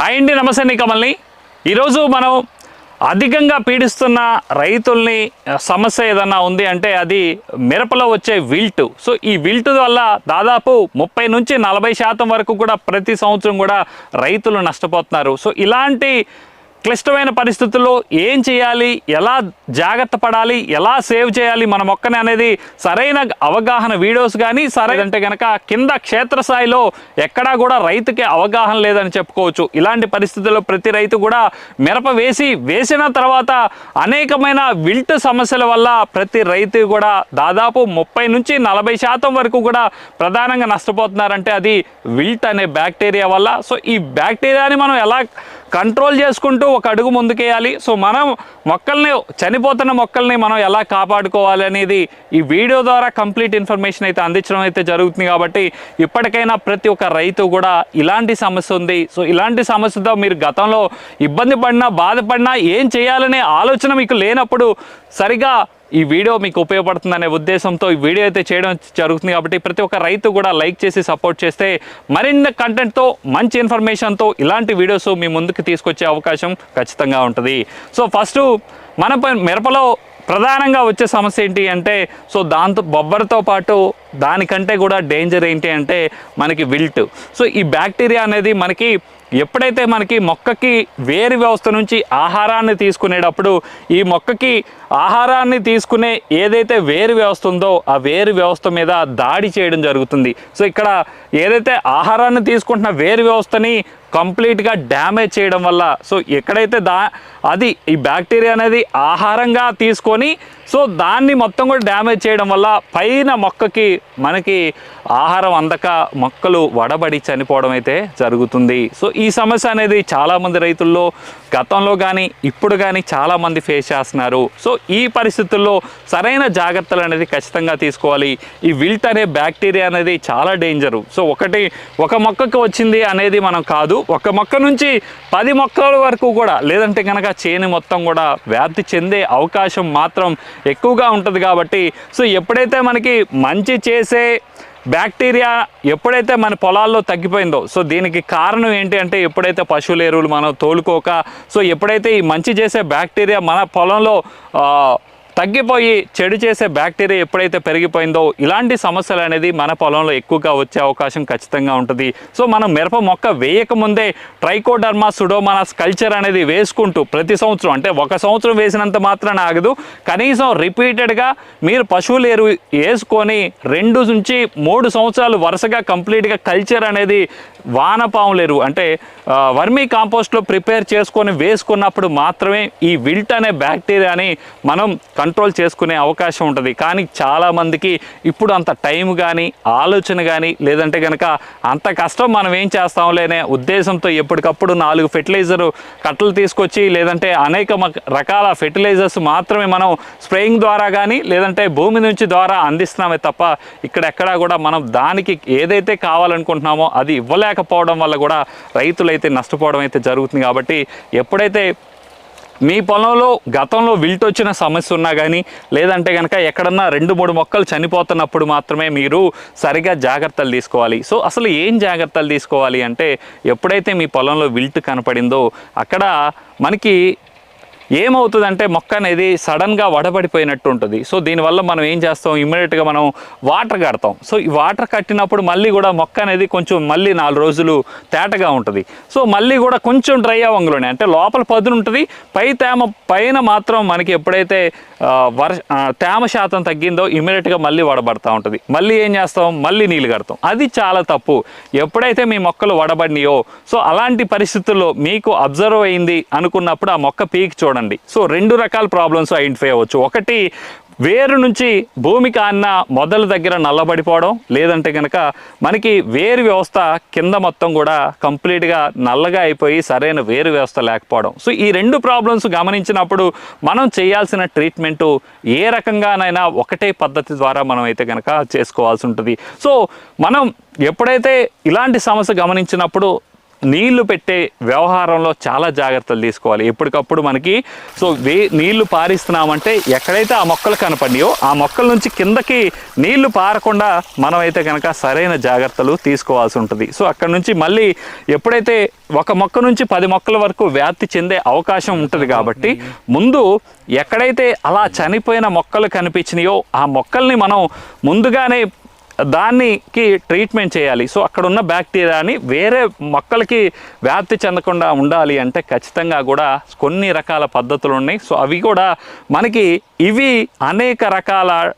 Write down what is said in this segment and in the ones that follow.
Hi అండి నమస్తే అండి కమల్ని. ఈరోజు మనం అధికంగా పీడిస్తున్న రైతుల్ని సమస్య ఏదన్నా ఉంది అంటే అది మిరపలో వచ్చే విల్ట్. సో ఈ విల్ట్ వల్ల దాదాపు ముప్పై నుంచి నలభై శాతం వరకు కూడా ప్రతి సంవత్సరం కూడా రైతులు నష్టపోతున్నారు. సో ఇలాంటి క్లిష్టమైన పరిస్థితుల్లో ఏం చేయాలి? ఎలా జాగ్రత్త పడాలి? ఎలా సేవ్ చేయాలి? మన మొక్కని అనేది సరైన అవగాహన వీడియోస్ కానీ సరైనంటే కనుక కింద క్షేత్రస్థాయిలో ఎక్కడా కూడా రైతుకి అవగాహన లేదని చెప్పుకోవచ్చు. ఇలాంటి పరిస్థితుల్లో ప్రతి రైతు కూడా మిరప వేసి వేసిన తర్వాత అనేకమైన విల్ట్ సమస్యల వల్ల ప్రతి రైతు కూడా దాదాపు ముప్పై నుంచి నలభై శాతం వరకు కూడా ప్రధానంగా నష్టపోతున్నారంటే అది విల్ట్ అనే బ్యాక్టీరియా వల్ల. సో ఈ బ్యాక్టీరియాని మనం ఎలా కంట్రోల్ చేసుకుంటూ ఒక అడుగు ముందుకేయాలి. సో మనం మొక్కల్ని చనిపోతున్న మొక్కల్ని మనం ఎలా కాపాడుకోవాలి అనేది ఈ వీడియో ద్వారా కంప్లీట్ ఇన్ఫర్మేషన్ అయితే అందించడం అయితే జరుగుతుంది కాబట్టి ఇప్పటికైనా ప్రతి ఒక్క రైతు కూడా ఇలాంటి సమస్య ఉంది. సో ఇలాంటి సమస్యతో మీరు గతంలో ఇబ్బంది పడినా బాధపడినా ఏం చేయాలనే ఆలోచన మీకు లేనప్పుడు సరిగా ఈ వీడియో మీకు ఉపయోగపడుతుందనే ఉద్దేశంతో ఈ వీడియో అయితే చేయడం జరుగుతుంది కాబట్టి ప్రతి ఒక్క రైతు కూడా లైక్ చేసి సపోర్ట్ చేస్తే మరిన్ని కంటెంట్తో మంచి ఇన్ఫర్మేషన్తో ఇలాంటి వీడియోస్ మీ ముందుకు తీసుకొచ్చే అవకాశం ఖచ్చితంగా ఉంటుంది. సో ఫస్ట్ మన మిరపలో ప్రధానంగా వచ్చే సమస్య ఏంటి అంటే సో దాంతో బొబ్బరితో పాటు దానికంటే కూడా డేంజర్ ఏంటి అంటే మనకి విల్ట్. సో ఈ బ్యాక్టీరియా అనేది మనకి ఎప్పుడైతే మనకి మొక్కకి వేరు వ్యవస్థ నుంచి ఆహారాన్ని తీసుకునేటప్పుడు ఈ మొక్కకి ఆహారాన్ని తీసుకునే ఏదైతే వేరు వ్యవస్థ ఉందో ఆ వేరు వ్యవస్థ మీద దాడి చేయడం జరుగుతుంది. సో ఇక్కడ ఏదైతే ఆహారాన్ని తీసుకుంటున్న వేరు వ్యవస్థని కంప్లీట్గా డ్యామేజ్ చేయడం వల్ల. సో ఎక్కడైతే దా అది ఈ బ్యాక్టీరియా అనేది ఆహారంగా తీసుకొని సో దాన్ని మొత్తం కూడా డ్యామేజ్ చేయడం వల్ల పైన మొక్కకి మనకి ఆహారం అందక మొక్కలు వడబడి చనిపోవడం అయితే జరుగుతుంది. సో ఈ సమస్య అనేది చాలామంది రైతుల్లో గతంలో కానీ ఇప్పుడు కానీ చాలామంది ఫేస్ చేస్తున్నారు. సో ఈ పరిస్థితుల్లో సరైన జాగ్రత్తలు అనేది ఖచ్చితంగా తీసుకోవాలి. ఈ విల్ట్ అనే బ్యాక్టీరియా అనేది చాలా డేంజరు. సో ఒకటి ఒక మొక్కకు వచ్చింది అనేది మనం కాదు. ఒక మొక్క నుంచి పది మొక్కల వరకు కూడా లేదంటే కనుక చేను మొత్తం కూడా వ్యాప్తి చెందే అవకాశం మాత్రం ఎక్కువగా ఉంటుంది కాబట్టి సో ఎప్పుడైతే మనకి మంచి చేసే బ్యాక్టీరియా ఎప్పుడైతే మన పొలాల్లో తగ్గిపోయిందో సో దీనికి కారణం ఏంటి అంటే ఎప్పుడైతే పశువుల ఎరువులు మనం తోలుకోక సో ఎప్పుడైతే ఈ మంచి చేసే బ్యాక్టీరియా మన పొలంలో తగ్గిపోయి చెడు చేసే బ్యాక్టీరియా ఎప్పుడైతే పెరిగిపోయిందో ఇలాంటి సమస్యలు అనేది మన పొలంలో ఎక్కువగా వచ్చే అవకాశం ఖచ్చితంగా ఉంటుంది. సో మనం మిరప మొక్క వేయకముందే ట్రైకోడర్మా సుడోమానాస్ కల్చర్ అనేది వేసుకుంటూ ప్రతి సంవత్సరం అంటే ఒక సంవత్సరం వేసినంత మాత్రాన ఆగదు. కనీసం రిపీటెడ్గా మీరు పశువులు ఎరువు వేసుకొని రెండు నుంచి మూడు సంవత్సరాలు వరుసగా కంప్లీట్గా కల్చర్ అనేది వానపాముల ఎరువు అంటే వర్మీ కాంపోస్ట్లో ప్రిపేర్ చేసుకొని వేసుకున్నప్పుడు మాత్రమే ఈ విల్ట్ అనే బ్యాక్టీరియాని మనం కంట్రోల్ చేసుకునే అవకాశం ఉంటుంది. కానీ చాలామందికి ఇప్పుడు అంత టైం కానీ ఆలోచన కానీ లేదంటే కనుక అంత కష్టం మనం ఏం చేస్తాంలేనే ఉద్దేశంతో ఎప్పటికప్పుడు నాలుగు ఫెర్టిలైజర్ కట్టలు తీసుకొచ్చి లేదంటే అనేక రకాల ఫెర్టిలైజర్స్ మాత్రమే మనం స్ప్రేయింగ్ ద్వారా కానీ లేదంటే భూమి నుంచి ద్వారా అందిస్తున్నామే తప్ప ఇక్కడెక్కడా కూడా మనం దానికి ఏదైతే కావాలనుకుంటున్నామో అది ఇవ్వలేకపోవడం వల్ల కూడా రైతులు అయితే నష్టపోవడం అయితే జరుగుతుంది. కాబట్టి ఎప్పుడైతే మీ పొలంలో గతంలో విల్ట్ వచ్చిన సమస్య ఉన్నా కానీ లేదంటే కనుక ఎక్కడన్నా రెండు మూడు మొక్కలు చనిపోతున్నప్పుడు మాత్రమే మీరు సరిగా జాగ్రత్తలు తీసుకోవాలి. సో అసలు ఏం జాగ్రత్తలు తీసుకోవాలి అంటే ఎప్పుడైతే మీ పొలంలో విల్ట్ కనపడిందో అక్కడ మనకి ఏమవుతుందంటే మొక్క అనేది సడన్గా వడబడిపోయినట్టు ఉంటుంది. సో దీనివల్ల మనం ఏం చేస్తాం? ఇమ్మీడియట్గా మనం వాటర్ కడతాం. సో ఈ వాటర్ కట్టినప్పుడు మళ్ళీ కూడా మొక్క అనేది కొంచెం మళ్ళీ నాలుగు రోజులు తేటగా ఉంటుంది. సో మళ్ళీ కూడా కొంచెం డ్రై అవ్వంగులోనే అంటే లోపల పదును ఉంటుంది. పై తేమ పైన మాత్రం మనకి ఎప్పుడైతే వర్ష తేమ శాతం తగ్గిందో ఇమ్మీడియట్గా మళ్ళీ వడబడతా ఉంటుంది. మళ్ళీ ఏం చేస్తాం? మళ్ళీ నీళ్ళు కడతాం. అది చాలా తప్పు. ఎప్పుడైతే మీ మొక్కలు వడబడినాయో సో అలాంటి పరిస్థితుల్లో మీకు అబ్జర్వ్ అయింది అనుకున్నప్పుడు ఆ మొక్క పీక్ చూడండి. సో రెండు రకాల ప్రాబ్లమ్స్ ఐడెంటిఫై అవ్వచ్చు. ఒకటి వేరు నుంచి భూమి కాన్న మొదల దగ్గర నల్లబడిపోవడం లేదంటే కనుక మనకి వేరు వ్యవస్థ కింద మొత్తం కూడా కంప్లీట్గా నల్లగా అయిపోయి సరైన వేరు వ్యవస్థ లేకపోవడం. సో ఈ రెండు ప్రాబ్లమ్స్ గమనించినప్పుడు మనం చేయాల్సిన ట్రీట్మెంటు ఏ రకంగానైనా ఒకటే పద్ధతి ద్వారా మనం అయితే కనుక చేసుకోవాల్సి ఉంటుంది. సో మనం ఎప్పుడైతే ఇలాంటి సమస్య గమనించినప్పుడు నీళ్ళు పెట్టే వ్యవహారంలో చాలా జాగ్రత్తలు తీసుకోవాలి. ఎప్పటికప్పుడు మనకి సో వే నీళ్ళు పారిస్తున్నామంటే ఎక్కడైతే ఆ మొక్కలు కనపడియో ఆ మొక్కల నుంచి కిందకి నీళ్ళు పారకుండా మనం అయితే కనుక సరైన జాగ్రత్తలు తీసుకోవాల్సి ఉంటుంది. సో అక్కడ నుంచి మళ్ళీ ఎప్పుడైతే ఒక మొక్క నుంచి పది మొక్కల వరకు వ్యాప్తి చెందే అవకాశం ఉంటుంది కాబట్టి ముందు ఎక్కడైతే అలా చనిపోయిన మొక్కలు కనిపించినాయో ఆ మొక్కల్ని మనం ముందుగానే దానికి ట్రీట్మెంట్ చేయాలి. సో అక్కడ ఉన్న బ్యాక్టీరియాని వేరే మొక్కలకి వ్యాప్తి చెందకుండా ఉండాలి అంటే ఖచ్చితంగా కూడా కొన్ని రకాల పద్ధతులు ఉన్నాయి. సో అవి కూడా మనకి ఇవి అనేక రకాల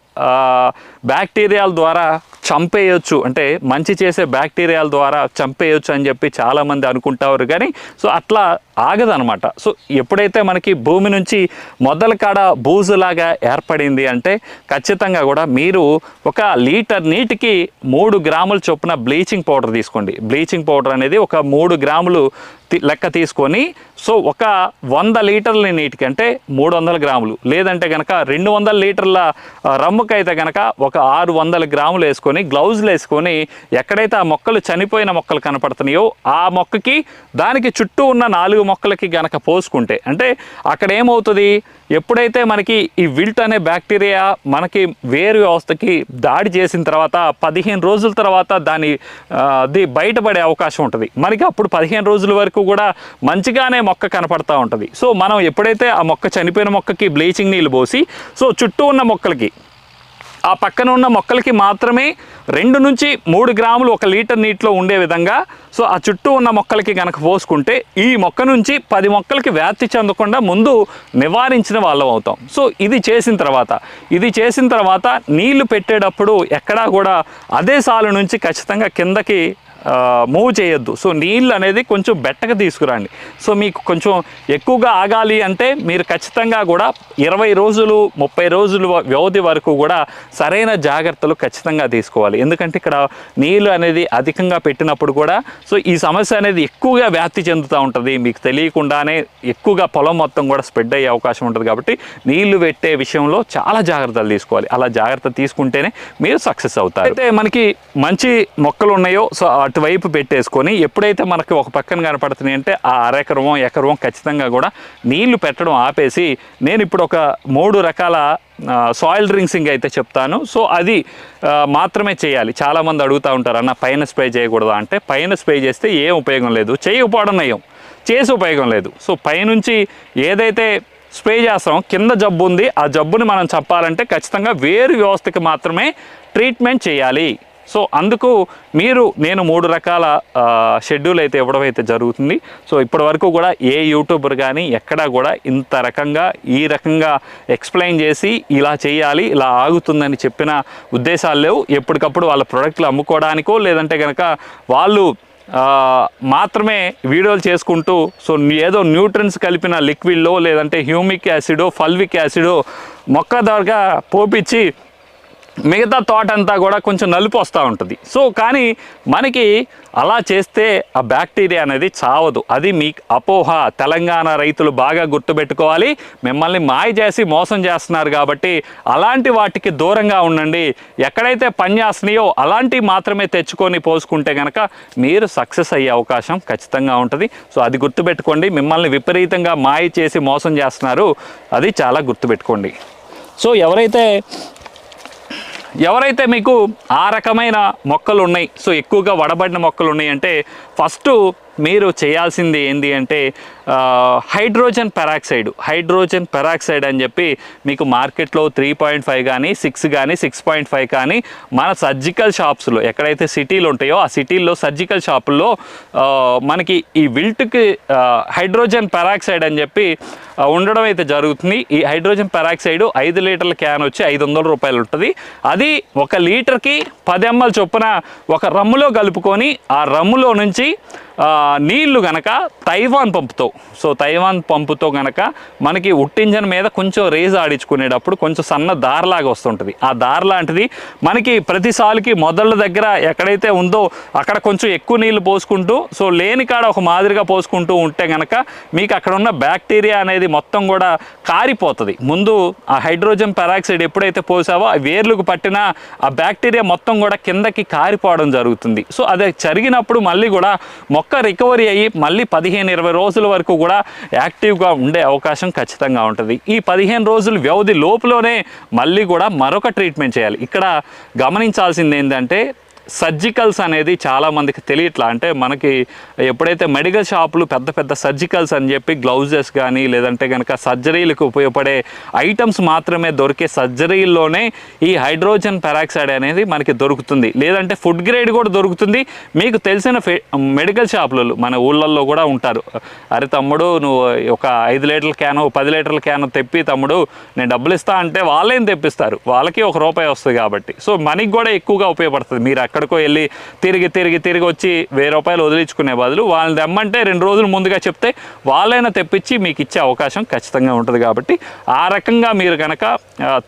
బ్యాక్టీరియాల ద్వారా చంపేయొచ్చు. అంటే మంచి చేసే బ్యాక్టీరియాల ద్వారా చంపేయొచ్చు అని చెప్పి చాలామంది అనుకుంటారు కానీ సో అట్లా ఆగదనమాట సో ఎప్పుడైతే మనకి భూమి నుంచి మొదల కాడ బూజులాగా ఏర్పడింది అంటే ఖచ్చితంగా కూడా మీరు ఒక లీటర్ నీటికి మూడు గ్రాముల చొప్పున బ్లీచింగ్ పౌడర్ తీసుకోండి. బ్లీచింగ్ పౌడర్ అనేది ఒక మూడు గ్రాములు తి- లెక్క తీసుకొని సో ఒక వంద లీటర్ల నీటికి అంటే మూడు వందల గ్రాములు. లేదంటే కనుక రెండు వందల లీటర్ల రమ్ముకైతే కనుక ఒక ఆరు వందల గ్రాములు వేసుకొని గ్లౌజులు వేసుకొని ఎక్కడైతే ఆ మొక్కలు చనిపోయిన మొక్కలు కనపడుతున్నాయో ఆ మొక్కకి దానికి చుట్టూ ఉన్న నాలుగు మొక్కలకి గనక పోసుకుంటే అంటే అక్కడ ఏమవుతుంది? ఎప్పుడైతే మనకి ఈ విల్ట్ అనే బ్యాక్టీరియా మనకి వేరు వ్యవస్థకి దాడి చేసిన తర్వాత పదిహేను రోజుల తర్వాత దాని అది బయటపడే అవకాశం ఉంటుంది. మనకి అప్పుడు పదిహేను రోజుల వరకు కూడా మంచిగానే మొక్క కనపడతా ఉంటుంది. సో మనం ఎప్పుడైతే ఆ మొక్క చనిపోయిన మొక్కకి బ్లీచింగ్ నీళ్ళు పోసి సో చుట్టూ ఉన్న మొక్కలకి ఆ పక్కన ఉన్న మొక్కలకి మాత్రమే రెండు నుంచి మూడు గ్రాములు ఒక లీటర్ నీటిలో ఉండే విధంగా సో ఆ చుట్టూ ఉన్న మొక్కలకి కనుక పోసుకుంటే ఈ మొక్క నుంచి పది మొక్కలకి వ్యాప్తి చెందకుండా ముందు నివారించిన వాళ్ళం అవుతాం. సో ఇది చేసిన తర్వాత ఇది చేసిన తర్వాత నీళ్ళు పెట్టేటప్పుడు ఎక్కడా కూడా అదే సాలు నుంచి ఖచ్చితంగా కిందకి మూవ్ చేయొద్దు. సో నీళ్ళు అనేది కొంచెం బెట్టగా తీసుకురండి. సో మీకు కొంచెం ఎక్కువగా ఆగాలి అంటే మీరు ఖచ్చితంగా కూడా ఇరవై రోజులు ముప్పై రోజులు వ్యవధి వరకు కూడా సరైన జాగ్రత్తలు ఖచ్చితంగా తీసుకోవాలి. ఎందుకంటే ఇక్కడ నీళ్ళు అనేది అధికంగా పెట్టినప్పుడు కూడా సో ఈ సమస్య అనేది ఎక్కువగా వ్యాప్తి చెందుతూ ఉంటుంది. మీకు తెలియకుండానే ఎక్కువగా పొలం మొత్తం కూడా స్ప్రెడ్ అయ్యే అవకాశం ఉంటుంది కాబట్టి నీళ్ళు పెట్టే విషయంలో చాలా జాగ్రత్తలు తీసుకోవాలి. అలా జాగ్రత్త తీసుకుంటేనే మీరు సక్సెస్ అవుతారు. అయితే మనకి మంచి మొక్కలు ఉన్నాయో సో అటువైపు పెట్టేసుకొని ఎప్పుడైతే మనకి ఒక పక్కన కనపడుతున్నాయి అంటే ఆ అరెకరమో ఎకరమో ఖచ్చితంగా కూడా నీళ్ళు పెట్టడం ఆపేసి నేను ఇప్పుడు ఒక మూడు రకాల సాయిల్ డ్రింక్సింగ్ అయితే చెప్తాను. సో అది మాత్రమే చేయాలి. చాలామంది అడుగుతూ ఉంటారు అన్న పైన స్ప్రే చేయకూడదా? అంటే పైన స్ప్రే చేస్తే ఏం ఉపయోగం లేదు. చేయకపోవడం నయం. చేసి ఉపయోగం లేదు. సో పైనుంచి ఏదైతే స్ప్రే చేస్తాం కింద జబ్బు ఉంది ఆ జబ్బుని మనం చెప్పాలంటే ఖచ్చితంగా వేరు వ్యవస్థకి మాత్రమే ట్రీట్మెంట్ చేయాలి. సో అందుకు మీరు నేను మూడు రకాల షెడ్యూల్ అయితే ఇవ్వడం అయితే జరుగుతుంది. సో ఇప్పటి వరకు కూడా ఏ యూట్యూబర్ కానీ ఎక్కడా కూడా ఇంత రకంగా ఈ రకంగా ఎక్స్ప్లెయిన్ చేసి ఇలా చేయాలి ఇలా ఆగుతుందని చెప్పిన ఉద్దేశాలు లేవు. ఎప్పటికప్పుడు వాళ్ళ ప్రోడక్ట్లు అమ్ముకోవడానికో లేదంటే కనుక వాళ్ళు మాత్రమే వీడియోలు చేసుకుంటూ సో ఏదో న్యూట్రన్స్ కలిపిన లిక్విడ్లో లేదంటే హ్యూమిక్ యాసిడో ఫల్విక్ యాసిడో మొక్క ద్వారా పోపిచ్చి మిగతా తోట అంతా కూడా కొంచెం నలుపు వస్తూ ఉంటుంది. సో కానీ మనకి అలా చేస్తే ఆ బ్యాక్టీరియా అనేది చావదు. అది మీ అపోహ. తెలంగాణ రైతులు బాగా గుర్తుపెట్టుకోవాలి. మిమ్మల్ని మాయ చేసి మోసం చేస్తున్నారు కాబట్టి అలాంటి వాటికి దూరంగా ఉండండి. ఎక్కడైతే పని చేస్తున్నాయో అలాంటివి మాత్రమే తెచ్చుకొని పోసుకుంటే కనుక మీరు సక్సెస్ అయ్యే అవకాశం ఖచ్చితంగా ఉంటుంది. సో అది గుర్తుపెట్టుకోండి. మిమ్మల్ని విపరీతంగా మాయ చేసి మోసం చేస్తున్నారు. అది చాలా గుర్తుపెట్టుకోండి. సో ఎవరైతే ఎవరైతే మీకు ఆ రకమైన మొక్కలు ఉన్నాయి సో ఎక్కువగా వడబడిన మొక్కలు ఉన్నాయి అంటే ఫస్ట్ మీరు చేయాల్సింది ఏంటి అంటే హైడ్రోజన్ పెరాక్సైడ్ హైడ్రోజన్ పెరాక్సైడ్ అని చెప్పి మీకు మార్కెట్లో త్రీ పాయింట్ ఫైవ్ కానీ సిక్స్ కానీ సిక్స్ పాయింట్ ఫైవ్ కానీ మన సర్జికల్ షాప్స్లో ఎక్కడైతే సిటీలు ఉంటాయో ఆ సిటీల్లో సర్జికల్ షాపుల్లో మనకి ఈ విల్ట్కి హైడ్రోజన్ పెరాక్సైడ్ అని చెప్పి ఉండడం అయితే జరుగుతుంది. ఈ హైడ్రోజన్ పెరాక్సైడ్ ఐదు లీటర్ల క్యాన్ వచ్చి ఐదు వందల రూపాయలు ఉంటుంది. అది ఒక లీటర్కి పది ఎంఎల్ చొప్పున ఒక రమ్ములో కలుపుకొని ఆ రమ్ములో నుంచి ఆ, నీళ్ళు గనక తైవాన్ పంపుతో సో తైవాన్ పంపుతో గనక మనకి ఉట్టింజన్ మీద కొంచెం రేజ్ ఆడించుకునేటప్పుడు కొంచెం సన్న దారలాగా వస్తుంటుంది. ఆ దార లాంటిది మనకి ప్రతిసారికి మొదళ్ళ దగ్గర ఎక్కడైతే ఉందో అక్కడ కొంచెం ఎక్కువ నీళ్ళు పోసుకుంటూ సో లేని కాడ ఒక మాదిరిగా పోసుకుంటూ ఉంటే గనక మీకు అక్కడ ఉన్న బ్యాక్టీరియా అనేది మొత్తం కూడా కారిపోతుంది. ముందు ఆ హైడ్రోజన్ పెరాక్సైడ్ ఎప్పుడైతే పోసావో ఆ వేర్లకు పట్టిన ఆ బ్యాక్టీరియా మొత్తం కూడా కిందకి కారిపోవడం జరుగుతుంది. సో అదే జరిగినప్పుడు మళ్ళీ కూడా మొక్క రికవరీ అయ్యి మళ్ళీ పదిహేను ఇరవై రోజుల వరకు కూడా యాక్టివ్గా ఉండే అవకాశం ఖచ్చితంగా ఉంటుంది. ఈ పదిహేను రోజుల వ్యవధి లోపులోనే మళ్ళీ కూడా మరొక ట్రీట్మెంట్ చేయాలి. ఇక్కడ గమనించాల్సింది ఏంటంటే సర్జికల్స్ అనేది చాలామందికి తెలియట్లా. అంటే మనకి ఎప్పుడైతే మెడికల్ షాపులు పెద్ద పెద్ద సర్జికల్స్ అని చెప్పి గ్లౌజెస్ కానీ లేదంటే కనుక సర్జరీలకు ఉపయోగపడే ఐటమ్స్ మాత్రమే దొరికే సర్జరీల్లోనే ఈ హైడ్రోజన్ పెరాక్సైడ్ అనేది మనకి దొరుకుతుంది. లేదంటే ఫుడ్ గ్రేడ్ కూడా దొరుకుతుంది. మీకు తెలిసిన మెడికల్ షాపులలో మన ఊళ్ళల్లో కూడా ఉంటారు. అరే తమ్ముడు నువ్వు ఒక ఐదు లీటర్ల క్యాను పది లీటర్ల క్యాను తెప్పి తమ్ముడు నేను డబ్బులు ఇస్తా అంటే వాళ్ళేం తెప్పిస్తారు? వాళ్ళకి ఒక రూపాయి వస్తుంది కాబట్టి. సో మనకి కూడా ఎక్కువగా ఉపయోగపడుతుంది. మీరు ఎక్కడికో వెళ్ళి తిరిగి తిరిగి తిరిగి వచ్చి వెయ్యి రూపాయలు వదిలించుకునే బదులు వాళ్ళని తెమ్మంటే రెండు రోజులు ముందుగా చెప్తే వాళ్ళైనా తెప్పించి మీకు ఇచ్చే అవకాశం ఖచ్చితంగా ఉంటుంది కాబట్టి ఆ రకంగా మీరు కనుక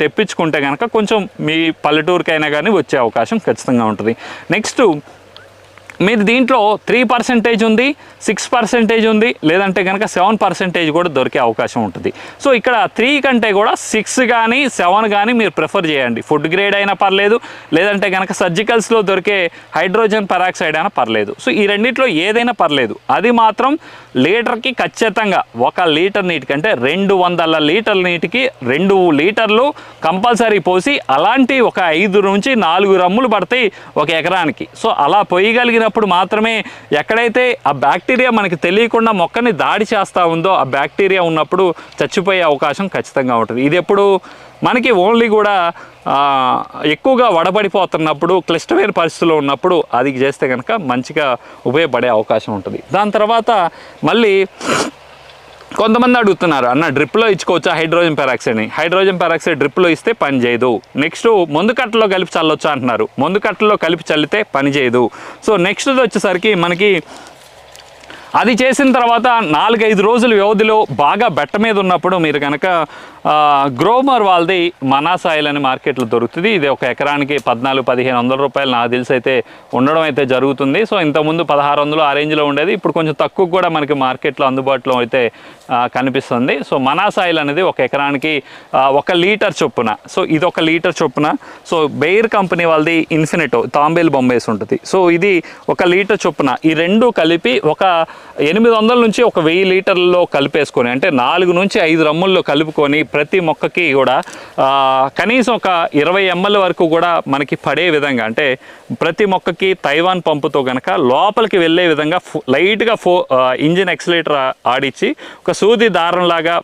తెప్పించుకుంటే కనుక కొంచెం మీ పల్లెటూరుకైనా కానీ వచ్చే అవకాశం ఖచ్చితంగా ఉంటుంది. నెక్స్ట్ మీరు దీంట్లో త్రీ పర్సెంటేజ్ ఉంది సిక్స్ పర్సెంటేజ్ ఉంది లేదంటే కనుక సెవెన్ పర్సెంటేజ్ కూడా దొరికే అవకాశం ఉంటుంది. సో ఇక్కడ త్రీ కంటే కూడా సిక్స్ కానీ సెవెన్ కానీ మీరు ప్రిఫర్ చేయండి. ఫుడ్ గ్రేడ్ అయినా పర్లేదు లేదంటే కనుక సర్జికల్స్లో దొరికే హైడ్రోజన్ పెరాక్సైడ్ అయినా పర్లేదు. సో ఈ రెండిట్లో ఏదైనా పర్లేదు. అది మాత్రం లీటర్కి ఖచ్చితంగా ఒక లీటర్ నీటి కంటే రెండు వందల లీటర్ల నీటికి రెండు లీటర్లు కంపల్సరీ పోసి అలాంటి ఒక ఐదు నుంచి నాలుగు రమ్ములు పడతాయి ఒక ఎకరానికి. సో అలా పోయగలిగినప్పుడు మాత్రమే ఎక్కడైతే ఆ బ్యాక్టీరియా మనకి తెలియకుండా మొక్కని దాడి చేస్తూ ఉందో ఆ బ్యాక్టీరియా ఉన్నప్పుడు చచ్చిపోయే అవకాశం ఖచ్చితంగా ఉంటుంది. ఇది ఎప్పుడు మనకి ఓన్లీ కూడా ఎక్కువగా వడబడిపోతున్నప్పుడు క్లిష్టమైన పరిస్థితుల్లో ఉన్నప్పుడు అది చేస్తే కనుక మంచిగా ఉపయోగపడే అవకాశం ఉంటుంది. దాని తర్వాత మళ్ళీ కొంతమంది అడుగుతున్నారు అన్న డ్రిప్లో ఇచ్చుకోవచ్చా హైడ్రోజన్ పెరాక్సైడ్ని? హైడ్రోజన్ పెరాక్సైడ్ డ్రిప్లో ఇస్తే పని చేయదు. నెక్స్ట్ మందు కట్టలో కలిపి చల్లొచ్చా అంటున్నారు. మందు కట్టలో కలిపి చల్లితే పని చేయదు. సో నెక్స్ట్ వచ్చేసరికి మనకి అది చేసిన తర్వాత నాలుగైదు రోజుల వ్యవధిలో బాగా బెట్ట మీద ఉన్నప్పుడు మీరు కనుక గ్రోమర్ వాళ్ళది మనాసాయిల్ అని మార్కెట్లో దొరుకుతుంది. ఇది ఒక ఎకరానికి పద్నాలుగు పదిహేను వందల రూపాయలు నాకు తెలిసి అయితే ఉండడం అయితే జరుగుతుంది. సో ఇంతకుముందు పదహారు వందలు ఆ రేంజ్లో ఉండేది. ఇప్పుడు కొంచెం తక్కువ కూడా మనకి మార్కెట్లో అందుబాటులో అయితే కనిపిస్తుంది. సో మనాసాయిల్ అనేది ఒక ఎకరానికి ఒక లీటర్ చొప్పున. సో ఇది ఒక లీటర్ చొప్పున. సో బెయిర్ కంపెనీ వాళ్ళది ఇన్ఫినిటో తాంబేల్ బొంబేస్ ఉంటుంది. సో ఇది ఒక లీటర్ చొప్పున. ఈ రెండు కలిపి ఒక ఎనిమిది వందల నుంచి ఒక వెయ్యి లీటర్లో కలిపేసుకొని అంటే నాలుగు నుంచి ఐదు రమ్ముల్లో కలుపుకొని ప్రతి మొక్కకి కూడా కనీసం ఒక ఇరవై ఎంఎల్ వరకు కూడా మనకి పడే విధంగా అంటే ప్రతి మొక్కకి తైవాన్ పంపుతో కనుక లోపలికి వెళ్ళే విధంగా ఫో- లైట్గా ఫో ఇంజిన్ ఎక్సలేటర్ ఆడిచ్చి ఒక సూది దారంలాగా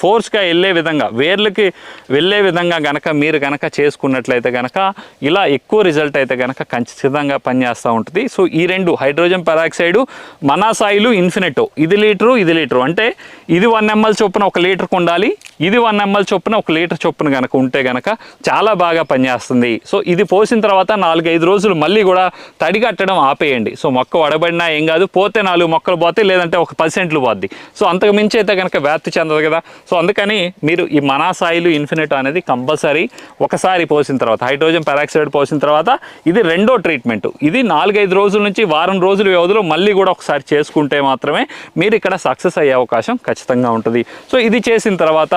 ఫోర్స్గా వెళ్ళే విధంగా వేర్లకి వెళ్ళే విధంగా గనక మీరు గనక చేసుకున్నట్లయితే గనక ఇలా ఎక్కువ రిజల్ట్ అయితే గనక ఖచ్చితంగా పనిచేస్తూ ఉంటుంది. సో ఈ రెండు హైడ్రోజన్ పెరాక్సైడ్ మనాసాయిలు ఇన్ఫినిటో ఇది లీటరు ఇది లీటరు అంటే ఇది వన్ ఎంఎల్ చొప్పున ఒక లీటర్కి ఉండాలి ఇది వన్ ఎంఎల్ చొప్పున ఒక లీటర్ చొప్పున కనుక ఉంటే గనక చాలా బాగా పనిచేస్తుంది. సో ఇది పోసిన తర్వాత నాలుగైదు రోజులు మళ్ళీ కూడా తడి కట్టడం ఆపేయండి. సో మొక్క వడబడినా ఏం కాదు పోతే నాలుగు మొక్కలు పోతే లేదంటే ఒక పర్సెంట్లు పోద్ది. సో అంతకు మించి అయితే కనుక వ్యాప్తి చెందదు కదా. సో అందుకని మీరు ఈ మనాసాయిలు ఇన్ఫినిట్ అనేది కంపల్సరీ ఒకసారి పోసిన తర్వాత హైడ్రోజన్ పెరాక్సైడ్ పోసిన తర్వాత ఇది రెండో ట్రీట్మెంట్. ఇది నాలుగైదు రోజుల నుంచి వారం రోజుల వ్యవధిలో మళ్ళీ కూడా ఒకసారి చేసుకుంటే మాత్రమే మీరు ఇక్కడ సక్సెస్ అయ్యే అవకాశం ఖచ్చితంగా ఉంటుంది. సో ఇది చేసిన తర్వాత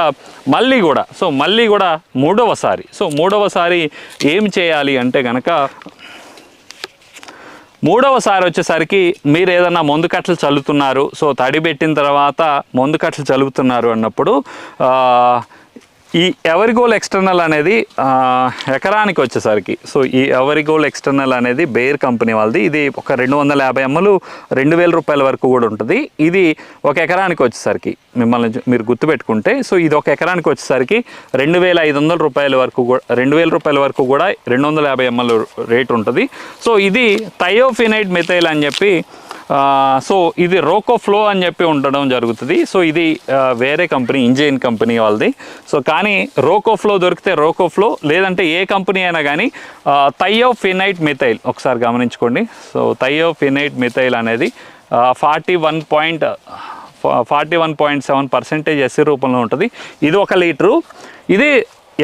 మళ్ళీ కూడా సో మళ్ళీ కూడా మూడవసారి సో మూడవసారి ఏం చేయాలి అంటే కనుక మూడవసారి వచ్చేసరికి మీరు ఏదన్నా మందు కట్టలు చల్లుతున్నారు సో తడి పెట్టిన తర్వాత మందు కట్టలు చల్లుతున్నారు అన్నప్పుడు ఈ ఈ ఎవరిగోల్ ఎక్స్టర్నల్ అనేది ఎకరానికి వచ్చేసరికి సో ఈ ఎవరిగోల్ ఎక్స్టర్నల్ అనేది బేర్ కంపెనీ వాళ్ళది. ఇది ఒక రెండు వందల యాభై ఎమ్మలు రెండు వేల రూపాయల వరకు కూడా ఉంటుంది. ఇది ఒక ఎకరానికి వచ్చేసరికి మిమ్మల్ని మీరు గుర్తుపెట్టుకుంటే సో ఇది ఒక ఎకరానికి వచ్చేసరికి రెండు వేల ఐదు వందల రూపాయల వరకు కూడా రెండు వేల రూపాయల వరకు కూడా రెండు వందల యాభై ఎంఎల్ రేట్ ఉంటుంది. సో ఇది థయోఫినైట్ మిథైల్ అని చెప్పి సో ఇది రోకో ఫ్లో అని చెప్పి ఉండడం జరుగుతుంది. సో ఇది వేరే కంపెనీ ఇంజిన్ కంపెనీ వాళ్ళది. సో కానీ రోకో ఫ్లో దొరికితే రోకో ఫ్లో లేదంటే ఏ కంపెనీ అయినా కానీ థయో ఫినైట్ మిథైల్ ఒకసారి గమనించుకోండి. సో థయో ఫినైట్ మిథైల్ అనేది forty one point forty one point seven percentage SC రూపంలో ఉంటుంది. ఇది ఒక లీటరు. ఇది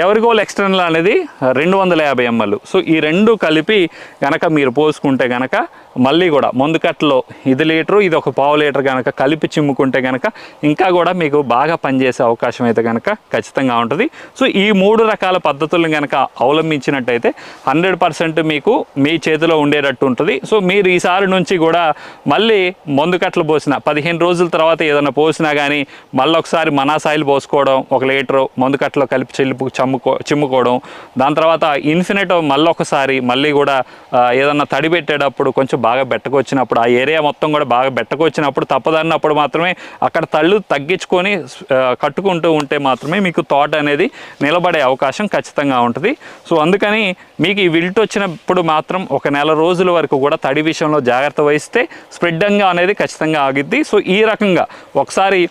ఎవరిగోల్ ఎక్స్టర్నల్ అనేది? రెండు వందల యాభై ఎంఎల్. సో ఈ రెండు కలిపి గనక మీరు పోసుకుంటే గనక మళ్ళీ కూడా ముందు కట్టలో ఇది లీటరు ఇది ఒక పావు లీటర్ కనుక కలిపి చిమ్ముకుంటే కనుక ఇంకా కూడా మీకు బాగా పనిచేసే అవకాశం అయితే కనుక ఖచ్చితంగా ఉంటుంది. సో ఈ మూడు రకాల పద్ధతులను కనుక అవలంబించినట్టయితే హండ్రెడ్ పర్సెంట్ మీకు మీ చేతిలో ఉండేటట్టు ఉంటుంది. సో మీరు ఈసారి నుంచి కూడా మళ్ళీ మందు కట్టలు పోసిన పదిహేను రోజుల తర్వాత ఏదైనా పోసినా కానీ మళ్ళీ ఒకసారి మనాసాయిలు పోసుకోవడం ఒక లీటరు మందు కట్టలో కలిపి చెల్లిపు చమ్ముకో చిమ్ముకోవడం దాని తర్వాత ఇన్ఫినిట్ మళ్ళీ ఒకసారి మళ్ళీ కూడా ఏదన్నా తడి పెట్టేటప్పుడు కొంచెం బాగా బెట్టకొచ్చినప్పుడు ఆ ఏరియా మొత్తం కూడా బాగా బెట్టకొచ్చినప్పుడు తప్పదన్నప్పుడు మాత్రమే అక్కడ తళ్ళు తగ్గించుకొని కట్టుకుంటూ ఉంటే మాత్రమే మీకు తోట అనేది నిలబడే అవకాశం ఖచ్చితంగా ఉంటుంది. సో అందుకని మీకు ఈ విల్ట్ వచ్చినప్పుడు మాత్రం ఒక నెల రోజుల వరకు కూడా తడి విషయంలో జాగ్రత్త వహిస్తే స్ప్రెడ్డంగా అనేది ఖచ్చితంగా ఆగిద్ది. సో ఈ రకంగా ఒకసారి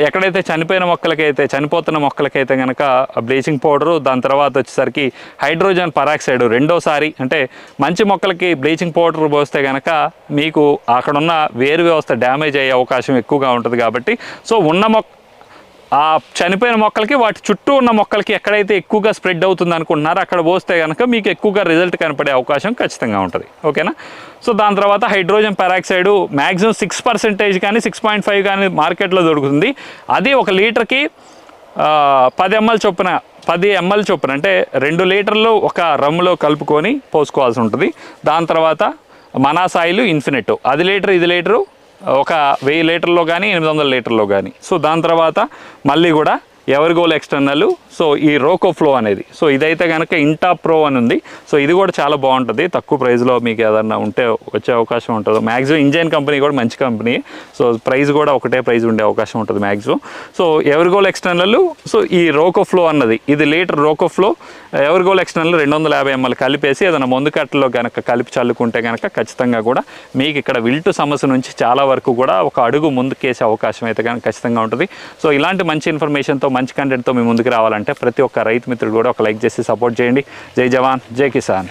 ఎక్కడైతే చనిపోయిన మొక్కలకైతే చనిపోతున్న మొక్కలకైతే కనుక బ్లీచింగ్ పౌడరు దాని తర్వాత వచ్చేసరికి హైడ్రోజన్ పరాక్సైడ్ రెండోసారి అంటే మంచి మొక్కలకి బ్లీచింగ్ పౌడర్ పోస్తే కనుక మీకు అక్కడున్న వేరు వ్యవస్థ డ్యామేజ్ అయ్యే అవకాశం ఎక్కువగా ఉంటుంది కాబట్టి సో ఉన్న మొక్క ఆ చనిపోయిన మొక్కలకి వాటి చుట్టూ ఉన్న మొక్కలకి ఎక్కడైతే ఎక్కువగా స్ప్రెడ్ అవుతుంది అనుకుంటున్నారో అక్కడ పోస్తే కనుక మీకు ఎక్కువగా రిజల్ట్ కనపడే అవకాశం ఖచ్చితంగా ఉంటుంది. ఓకేనా? సో దాని తర్వాత hydrogen peroxide maximum six percentage కానీ సిక్స్ పాయింట్ ఫైవ్ కానీ మార్కెట్లో దొరుకుతుంది. అది ఒక లీటర్కి పది ఎంఎల్ చొప్పున పది ఎంఎల్ చొప్పున అంటే రెండు లీటర్లు ఒక రమ్ములో కలుపుకొని పోసుకోవాల్సి ఉంటుంది. దాని తర్వాత మనాసాయిలు ఇన్ఫినిట్. అది లీటర్ ఇది లీటరు ఒక వెయ్యి లీటర్లో కానీ ఎనిమిది వందల లీటర్లో కానీ సో దాని తర్వాత మళ్ళీ కూడా ఎవరిగోల్ ఎక్స్టర్నల్ సో ఈ రోకో ఫ్లో అనేది. సో ఇదైతే కనుక ఇంటా ప్రో అని ఉంది. సో ఇది కూడా చాలా బాగుంటుంది. తక్కువ ప్రైస్లో మీకు ఏదన్నా ఉంటే వచ్చే అవకాశం ఉంటుంది. మ్యాక్సిమం ఇంజన్ కంపెనీ కూడా మంచి కంపెనీ సో ప్రైస్ కూడా ఒకటే ప్రైస్ ఉండే అవకాశం ఉంటుంది maximum so Evergol external so ఈ రోకో ఫ్లో అన్నది. ఇది litre Roko flow Evergol external రెండు వందల యాభై ఎంఎల్ కలిపేసి ఏదైనా మందు కట్టలో కనుక కలిపి చల్లుకుంటే కనుక ఖచ్చితంగా కూడా మీకు ఇక్కడ విల్టు సమస్య నుంచి చాలా వరకు కూడా ఒక అడుగు ముందుకేసే అవకాశం అయితే కనుక ఖచ్చితంగా ఉంటుంది. సో ఇలాంటి మంచి ఇన్ఫర్మేషన్తో మంచి కంటెంట్తో మీ ముందుకు రావాలంటే ప్రతి ఒక్క రైతు మిత్రుడు కూడా ఒక లైక్ చేసి సపోర్ట్ చేయండి. జై జవాన్ జై కిసాన్.